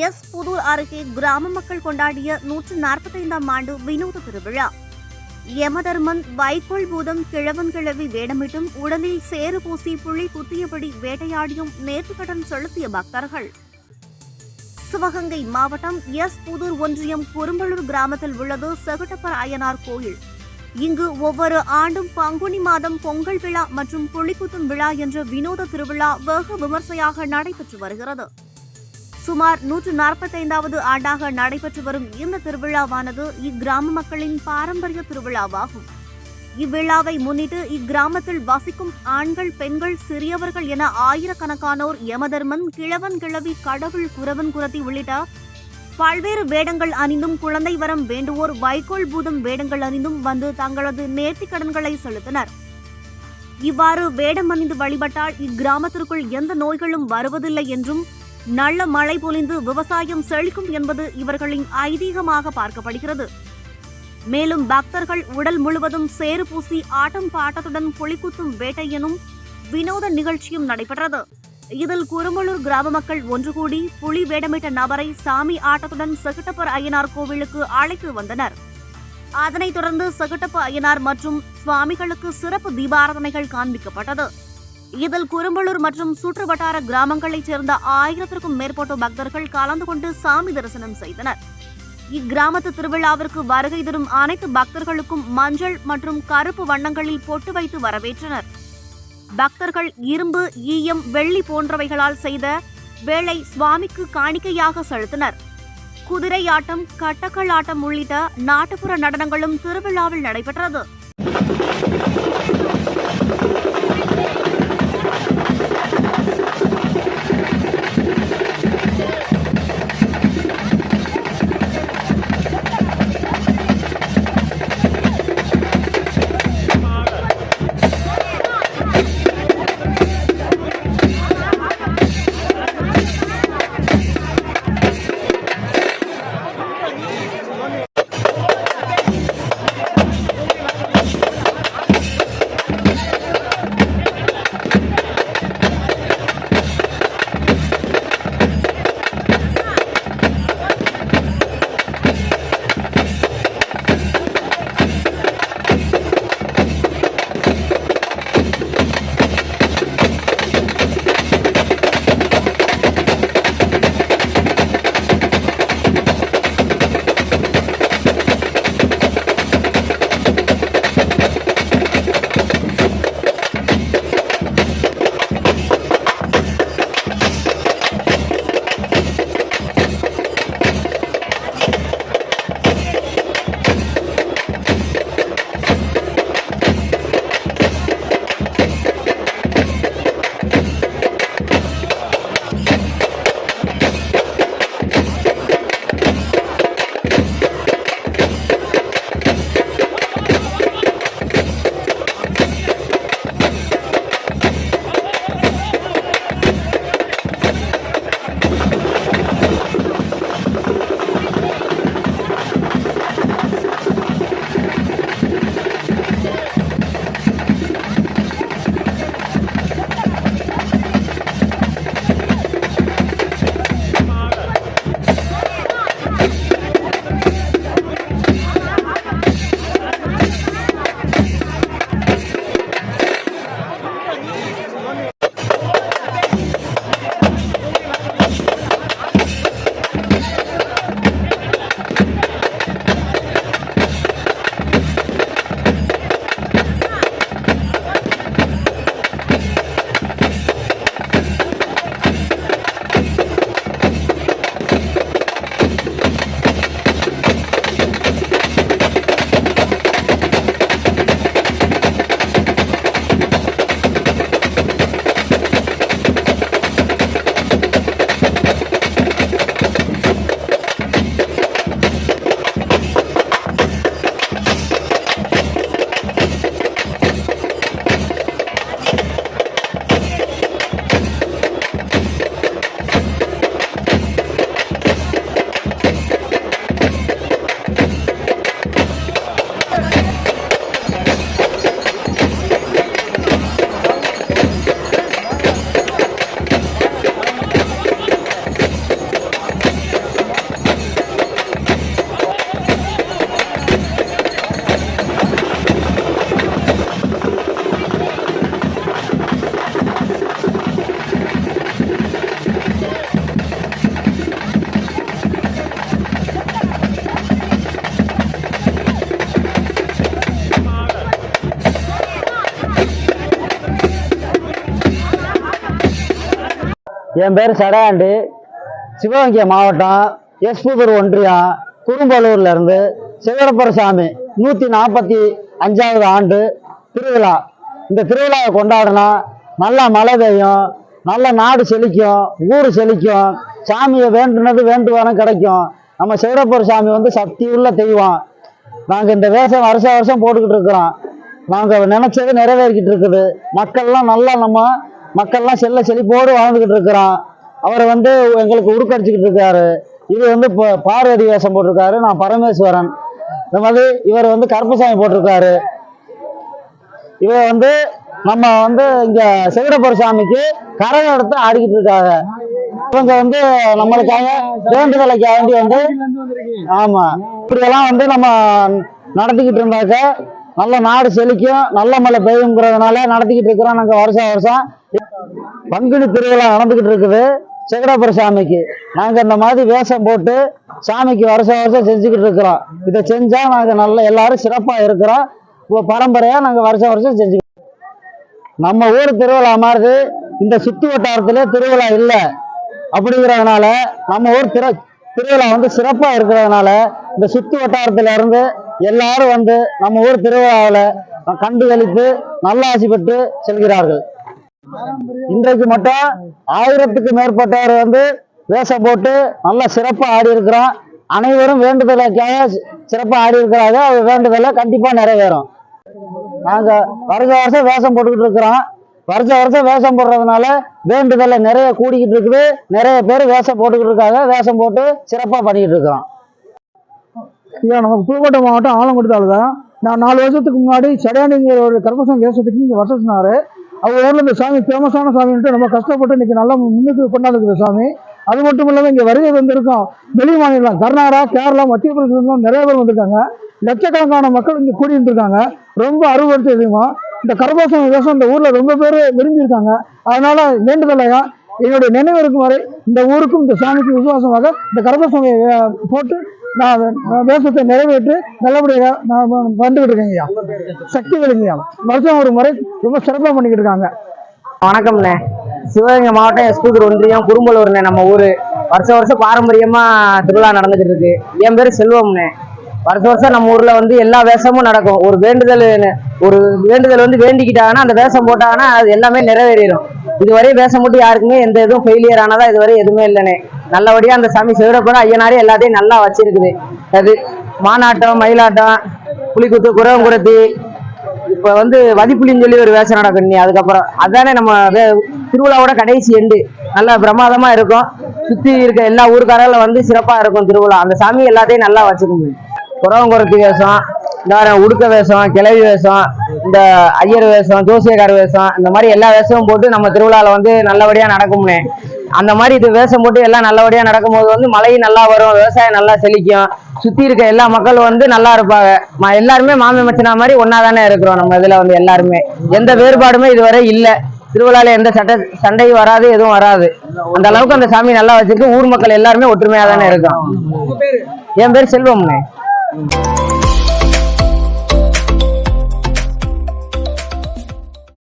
S Pudur அருகே கிராம மக்கள் கொண்டாடிய நூற்று நாற்பத்தைந்தாம் ஆண்டு வினோத திருவிழா. யமதர்மன் வைக்கோல் பூதம் கிழவன் கிழவி வேடமிட்டும் உடலில் சேறு பூசி புள்ளி குத்தியபடி வேட்டையாடியும் நேற்று கடன் செலுத்திய பக்தர்கள். சிவகங்கை மாவட்டம் எஸ் புதூர் ஒன்றியம் குறும்பலூர் கிராமத்தில் உள்ளது செகுட்டப்பர் அய்யனார் கோயில். இங்கு ஒவ்வொரு ஆண்டும் பங்குனி மாதம் பொங்கல் விழா மற்றும் புலிக்குத்தும் விழா என்ற வினோத திருவிழா வெகு விமர்சையாக நடைபெற்று வருகிறது. சுமார் நூற்று நாற்பத்தைந்தாவது ஆண்டாக நடைபெற்று வரும் இந்த திருவிழாவானது இக்கிராம மக்களின் பாரம்பரிய திருவிழாவாகும். இவ்விழாவை முன்னிட்டு இக்கிராமத்தில் வசிக்கும் ஆண்கள் பெண்கள் சிறியவர்கள் என ஆயிரக்கணக்கானோர் யமதர்மன் கிழவன் கிழவி கடவுள் குரவன் குரத்தி உள்ளிட்ட பல்வேறு வேடங்கள் அணிந்தும் குழந்தை வரம் வேண்டுவோர் வைக்கோல் பூதம் வேடங்கள் அணிந்தும் வந்து தங்களது நேர்த்திக் கடன்களை செலுத்தினர். இவ்வாறு வேடம் அணிந்து வழிபட்டால் இக்கிராமத்திற்குள் எந்த நோய்களும் வருவதில்லை என்றும் நல்ல மழை பொழிந்து விவசாயம் செழிக்கும் என்பது இவர்களின் ஐதீகமாக பார்க்கப்படுகிறது. மேலும் பக்தர்கள் உடல் முழுவதும் சேறு பூசி ஆட்டம் பாட்டத்துடன் புலிக்குத்தும் வேட்டை எனும் வினோத நிகழ்ச்சியும் நடைபெற்றது. இதில் குருமலூர் கிராம மக்கள் ஒன்று கூடி புலி வேடமிட்ட நபரை சாமி ஆட்டத்துடன் செகுட்டப்பர் அய்யனார் கோவிலுக்கு அழைத்து வந்தனர். அதனைத் தொடர்ந்து செகுட்டப்ப அய்யனார் மற்றும் சுவாமிகளுக்கு சிறப்பு தீபாராதனைகள் காண்பிக்கப்பட்டது. இதில் குரும்பலூர் மற்றும் சுற்று வட்டார கிராமங்களைச் சேர்ந்த ஆயிரத்திற்கும் மேற்பட்ட பக்தர்கள் கலந்து கொண்டு சாமி தரிசனம் செய்தனர். இக்கிராமத்து திருவிழாவிற்கு வருகை தரும் அனைத்து பக்தர்களுக்கும் மஞ்சள் மற்றும் கருப்பு வண்ணங்களில் பொட்டு வைத்து வரவேற்றனர். பக்தர்கள் இரும்பு ஈயம் வெள்ளி போன்றவைகளால் செய்த வேளை சுவாமிக்கு காணிக்கையாக செலுத்தினர். குதிரை ஆட்டம் கட்டக்கள் ஆட்டம் உள்ளிட்ட நாட்டுப்புற நடனங்களும் திருவிழாவில் நடைபெற்றது. என் பேர் சடையாண்டி சிவகங்கை மாவட்டம் எஸ்புதூர் ஒன்றியம் குறும்பலூர்லேருந்து இருந்து சாமி நூற்றி நாற்பத்தி அஞ்சாவது ஆண்டு திருவிழா. இந்த திருவிழாவை கொண்டாடினா நல்லா மழை பெய்யும் நல்ல நாடு செழிக்கும் ஊர் செழிக்கும் சாமியை வேண்டுனது வேண்டுவானம் கிடைக்கும். நம்ம சிவரப்பர் சாமி வந்து சக்தி உள்ள தெய்வம். நாங்கள் இந்த வேஷம் வருஷ வருஷம் போட்டுக்கிட்டு இருக்கிறோம். நாங்கள் நினச்சது நிறைவேறிக்கிட்டு இருக்குது. மக்கள்லாம் நல்லா நம்ம மக்கள்லாம் செல்ல செழிப்போடு வாழ்ந்துக்கிட்டு இருக்கிறான். அவர் வந்து எங்களுக்கு உருக்கடிச்சுக்கிட்டு இருக்காரு. இது வந்து இப்போ பார்வதி வேஷம் போட்டிருக்காரு. நான் பரமேஸ்வரன். இந்த மாதிரி இவர் வந்து கருப்பசாமி போட்டிருக்காரு. இவர் வந்து நம்ம வந்து இங்க செவிடப்பர் சாமிக்கு கரகம் எடுத்து ஆடிக்கிட்டு இருக்காங்க. இவங்க வந்து நம்மளுக்காக வேண்டுதலைக்கு வேண்டி வந்து ஆமா. இப்படியெல்லாம் வந்து நம்ம நடத்திக்கிட்டு இருந்தாக்க நல்ல நாடு செழிக்கும் நல்ல மழை பெய்யுங்கிறதுனால நடத்திக்கிட்டு இருக்கிறோம் நாங்கள் வருஷம் வருஷம். பங்குனி திருவிழா நடந்துக்கிட்டு இருக்குது. செகடாபுர சாமிக்கு. நாங்கள் இந்த மாதிரி வேஷம் போட்டு சாமிக்கு வருஷம் வருஷம் செஞ்சுக்கிட்டு இருக்கிறோம். இதை செஞ்சால் நாங்கள் நல்ல எல்லாரும் சிறப்பாக இருக்கிறோம். இப்போ பரம்பரையாக நாங்கள் வருஷம் வருஷம் செஞ்சு நம்ம ஊர் திருவிழா மாறுது இந்த சுற்று வட்டாரத்துல திருவிழா இல்லை. அப்படிங்கிறதுனால நம்ம ஊர் திரு திருவிழா வந்து சிறப்பாக இருக்கிறதுனால இந்த சுற்று வட்டாரத்துல இருந்து எல்லாரும் வந்து நம்ம ஊர் திருவிழாவில் கண்டு கழித்து நல்லாசி பெற்று செல்கிறார்கள். இன்றைக்கு மட்டும் ஆயிரத்துக்கு மேற்பட்டவர் வந்து வேஷம் போட்டு நல்லா சிறப்பாக ஆடி இருக்கிறோம் அனைவரும் வேண்டுதலுக்காக சிறப்பாக ஆடி இருக்கிறாங்க அது வேண்டுதலை கண்டிப்பாக நிறைவேறும். நாங்கள் வருஷ வருஷம் வேஷம் போட்டுக்கிட்டு இருக்கிறோம். வருஷ வருஷம் வேஷம் போடுறதுனால வேண்டுதலை நிறைய கூடிக்கிட்டு இருக்குது. நிறைய பேர் வேஷம் போட்டுக்கிட்டு இருக்காங்க. வேஷம் போட்டு சிறப்பாக பண்ணிக்கிட்டு இருக்கிறோம். ஐயா நமக்கு புதுக்கோட்டை மாவட்டம் ஆலங்குடி தான் நான் நாலு வருஷத்துக்கு முன்னாடி சடையாண்டிங்கிற ஒரு கர்மசம் வேஷத்துக்கு இங்கே வர சொன்னார். அவங்க ஊரில் இந்த சாமி ஃபேமஸான சாமின்ட்டு ரொம்ப கஷ்டப்பட்டு இன்னைக்கு நல்லா முன்னுக்கு கொண்டாந்துருக்குது சாமி. அது மட்டும் இல்லாமல் இங்கே வருகை வந்திருக்கோம் வெளி மாநிலம் கர்நாடகா கேரளா மத்திய பிரதேசம் நிறைய பேர் வந்திருக்காங்க. லட்சக்கணக்கான மக்கள் இங்கே கூடியிருந்துருக்காங்க ரொம்ப அறுவடை அதிகமாக இந்த கருப்பசாமி விவசாயம் இந்த ஊரில் ரொம்ப பேர் விரும்பியிருக்காங்க. அதனால வேண்டுதலையா என்னுடைய நினைவு இருக்கும் வரை இந்த ஊருக்கும் இந்த சாமிக்கு விசுவாசமாக இந்த கருப்பசாமியை போட்டு நான் வே- வேஷத்தை நிறைவேற்றி நல்லபடியாக நான் வந்துக்கிட்டு வந்துகிட்டு இருக்கேங்க ஐயா. சக்தி வெளிங்கய்யா வருஷம் ஒரு முறை ரொம்ப சிறப்பாக பண்ணிக்கிட்டு இருக்காங்க. வணக்கம்ண்ணே. சிவகங்கை மாவட்டம் எஸ்புதூர் ஒன்றியம் குறும்பலூர்ண்ணே. நம்ம ஊர் வருஷம் வருஷம் பாரம்பரியமா திருவிழா நடந்துகிட்டு இருக்கு. என் பேர் செல்வம்ண்ணே. வருஷம் வருஷம் நம்ம ஊர்ல வந்து எல்லா வேஷமும் நடக்கும். ஒரு வேண்டுதல் ஒரு வேண்டுதல் வந்து வேண்டிக்கிட்டாங்கன்னா அந்த வேஷம் போட்டாங்கன்னா அது எல்லாமே நிறைவேறிடும் இதுவரை வேஷம் மட்டும் யாருக்குமே எந்த இதுவும் ஃபெயிலியர் ஆனதா இதுவரை எதுவுமே இல்லைனே நல்லபடியா அந்த சாமி சிவரப்பட ஐயனாரே எல்லாத்தையும் நல்லா வச்சிருக்குது. அது மானாட்டம் மயிலாட்டம் புலிக்குத்து குரவங்குரத்தி இப்ப வந்து வதிப்புலின்னு சொல்லி ஒரு வேஷம் நடக்கும் நீ அதுக்கப்புறம். அதானே நம்ம வே- திருவிழாவோட கடைசி எண்டு நல்லா பிரமாதமா இருக்கும். சுத்தி இருக்க எல்லா ஊருக்காரங்களும் வந்து சிறப்பா இருக்கும் திருவிழா. அந்த சாமி எல்லாத்தையும் நல்லா வச்சுக்கணும். குறவங்குறத்தி வேஷம் இந்த உடுக்க வேஷம் கிளவி வேஷம் இந்த ஐயர் வேஷம் ஜோசியக்கார வேஷம் இந்த மாதிரி எல்லா வேஷமும் போட்டு நம்ம திருவிழாவில் வந்து நல்லபடியா நடக்கும்னே. அந்த மாதிரி இது வேஷம் போட்டு எல்லாம் நல்லபடியா நடக்கும்போது வந்து மழையும் நல்லா வரும் விவசாயம் நல்லா செழிக்கும். சுத்தி இருக்க எல்லா மக்களும் வந்து நல்லா இருப்பாங்க. எல்லாருமே மாமி மச்சினா மாதிரி ஒன்னா தானே இருக்கிறோம் நம்ம இதுல வந்து எல்லாருமே. எந்த வேறுபாடுமே இதுவரை இல்லை. திருவிழால எந்த சட்ட சண்டையும் வராது எதுவும் வராது. அந்த அளவுக்கு அந்த சாமி நல்லா வச்சிருக்கு. ஊர் மக்கள் எல்லாருமே ஒற்றுமையா தானே இருக்கும். என் பேர் செல்வம்னே.